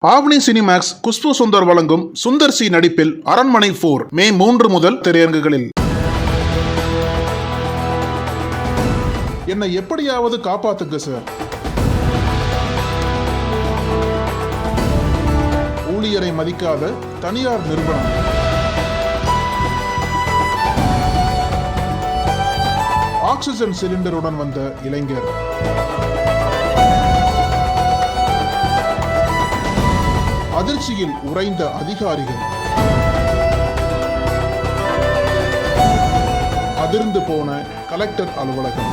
ஆவணி Cinemax Khushbu Sundar வழங்கும் Sundar C நடிப்பில் அரண்மனை போர் மே மூன்று முதல் திரையரங்குகளில். என்னை எப்படியாவது காப்பாத்துங்க சார் ஊழியரை மதிக்காத தனியார் நிறுவனம். ஆக்சிஜன் சிலிண்டருடன் வந்த இளைஞர். அதிர்ச்சியில் உறைந்த அதிகாரிகள். அதிர்ந்து போன கலெக்டர் அலுவலகம்.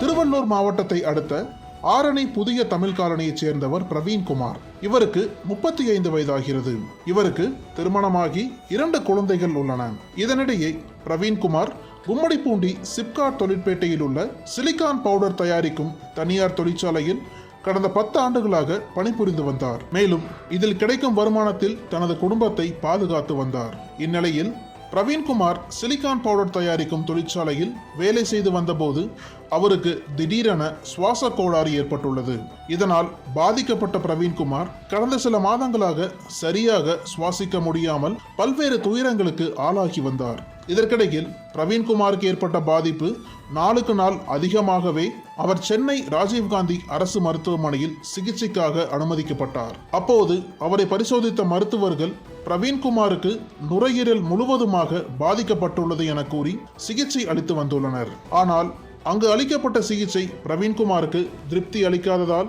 திருவள்ளூர் மாவட்டத்தை அடுத்த ஆரணி புதிய தமிழ் காலனியைச் சேர்ந்தவர் பிரவீன்குமார் இவருக்கு முப்பத்தி ஐந்து வயதாகிறது. இவருக்கு திருமணமாகி இரண்டு குழந்தைகள் உள்ளன. இதனிடையே பிரவீன்குமார் கும்மடிப்பூண்டி சிப்காட் தொழிற்பேட்டையில் உள்ள சிலிகான் பவுடர் தயாரிக்கும் தனியார் தொழிற்சாலையில் கடந்த பத்து ஆண்டுகளாக பணிபுரிந்து வந்தார். மேலும் இதில் கிடைக்கும் வருமானத்தில் தனது குடும்பத்தை பாதுகாத்து வந்தார். இந்நிலையில் பிரவீன்குமார் சிலிக்கான் பவுடர் தயாரிக்கும் தொழிற்சாலையில் வேலை செய்து வந்தபோது அவருக்கு திடீரென சுவாச கோளாறு ஏற்பட்டுள்ளது. இதனால் பாதிக்கப்பட்ட பிரவீன்குமார் கடந்த சில மாதங்களாக சரியாக சுவாசிக்க முடியாமல் பல்வேறு துயரங்களுக்கு ஆளாகி வந்தார். இதற்கிடையில் பிரவீன்குமாருக்கு ஏற்பட்ட பாதிப்பு நாளுக்கு நாள் அதிகமாகவே அவர் சென்னை ராஜீவ்காந்தி அரசு மருத்துவமனையில் சிகிச்சைக்காக அனுமதிக்கப்பட்டார். அப்போது அவரை பரிசோதித்த மருத்துவர்கள் பிரவீன்குமாருக்கு நுரையீரல் முழுவதுமாக பாதிக்கப்பட்டுள்ளது என கூறி சிகிச்சை அளித்து வந்துள்ளனர். ஆனால் அங்கு அளிக்கப்பட்ட சிகிச்சை பிரவீன்குமாருக்கு திருப்தி அளிக்காததால்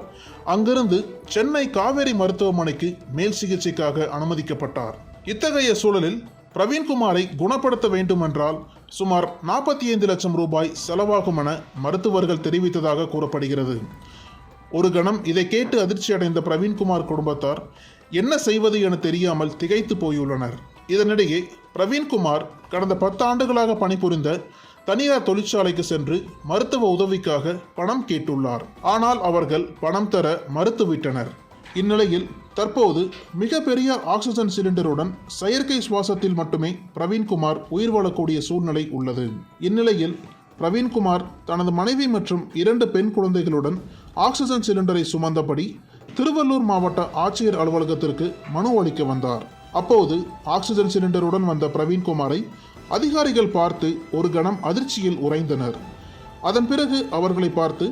அங்கிருந்து சென்னை காவேரி மருத்துவமனைக்கு மேல் சிகிச்சைக்காக அனுமதிக்கப்பட்டார். இத்தகைய சூழலில் பிரவீன்குமாரை குணப்படுத்த வேண்டுமென்றால் சுமார் நாற்பத்தி ஐந்து லட்சம் ரூபாய் செலவாகும் என மருத்துவர்கள் தெரிவித்ததாக கூறப்படுகிறது. ஒரு கணம் இதை கேட்டு அதிர்ச்சி அடைந்த பிரவீன்குமார் குடும்பத்தார் என்ன செய்வது என தெரியாமல் திகைத்து போயுள்ளனர். இதனிடையே பிரவீன்குமார் கடந்த பத்து ஆண்டுகளாக பணிபுரிந்த தனியார் தொழிற்சாலைக்கு சென்று மருத்துவ உதவிக்காக பணம் கேட்டுள்ளார். ஆனால் அவர்கள் பணம் தர மறுத்துவிட்டனர். இந்நிலையில் தற்போது மிகப்பெரிய ஆக்சிஜன் சிலிண்டருடன் செயற்கை சுவாசத்தில் மட்டுமே பிரவீன்குமார் உயிர் வாழக்கூடிய சூழ்நிலை உள்ளது. இந்நிலையில் பிரவீன்குமார் தனது மனைவி மற்றும் இரண்டு பெண் குழந்தைகளுடன் ஆக்சிஜன் சிலிண்டரை சுமந்தபடி திருவள்ளூர் மாவட்ட ஆட்சியர் அலுவலகத்திற்கு மனு அளிக்க வந்தார். அப்போது ஆக்சிஜன் சிலிண்டருடன் வந்த பிரவீன்குமாரை அதிகாரிகள் பார்த்து ஒரு கணம் அதிர்ச்சியில் உறைந்தனர். அதன் பிறகு அவர்களை பார்த்து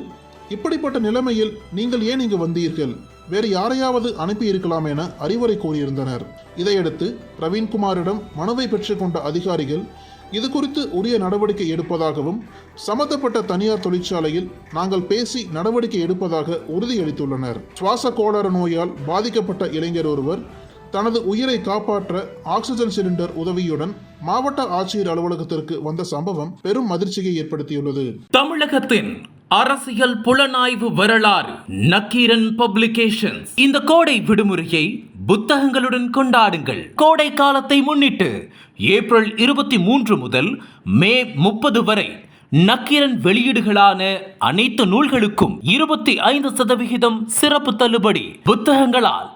இப்படிப்பட்ட நிலைமையில் நீங்கள் ஏன் இங்கு வந்தீர்கள்? வேறு யாரையாவது அனுப்பி இருக்கலாம் என அறிவுரை கூறியிருந்தனர். இதையடுத்து பிரவீன்குமாரிடம் மனுவை பெற்றுக்கொண்ட அதிகாரிகள் இது குறித்து உரிய நடவடிக்கை எடுப்பதாகவும் சம்பந்தப்பட்ட தனியார் தொழிற்சாலையில் நாங்கள் பேசி நடவடிக்கை எடுப்பதாக உறுதியளித்துள்ளனர். சுவாச கோளாறு நோயால் பாதிக்கப்பட்ட இளைஞர் ஒருவர் தனது உயிரை காப்பாற்ற ஆக்சிஜன் சிலிண்டர் உதவியுடன் மாவட்ட ஆட்சியர் அலுவலகத்திற்கு வந்த சம்பவம் பெரும் அதிர்ச்சியை ஏற்படுத்தியுள்ளது. தமிழகத்தின் அரசியல் புலனாய்வு வரலாறு நக்கீரன் பப்ளிகேஷன்ஸ். இந்த கோடை விடுமுறையை புத்தகங்களுடன் கொண்டாடுங்கள். கோடை காலத்தை முன்னிட்டு ஏப்ரல் இருபத்தி மூன்று முதல் மே முப்பது வரை நக்கீரன் வெளியீடுகளான அனைத்து நூல்களுக்கும் இருபத்தி ஐந்து சதவிகிதம் சிறப்பு தள்ளுபடி புத்தகங்களால்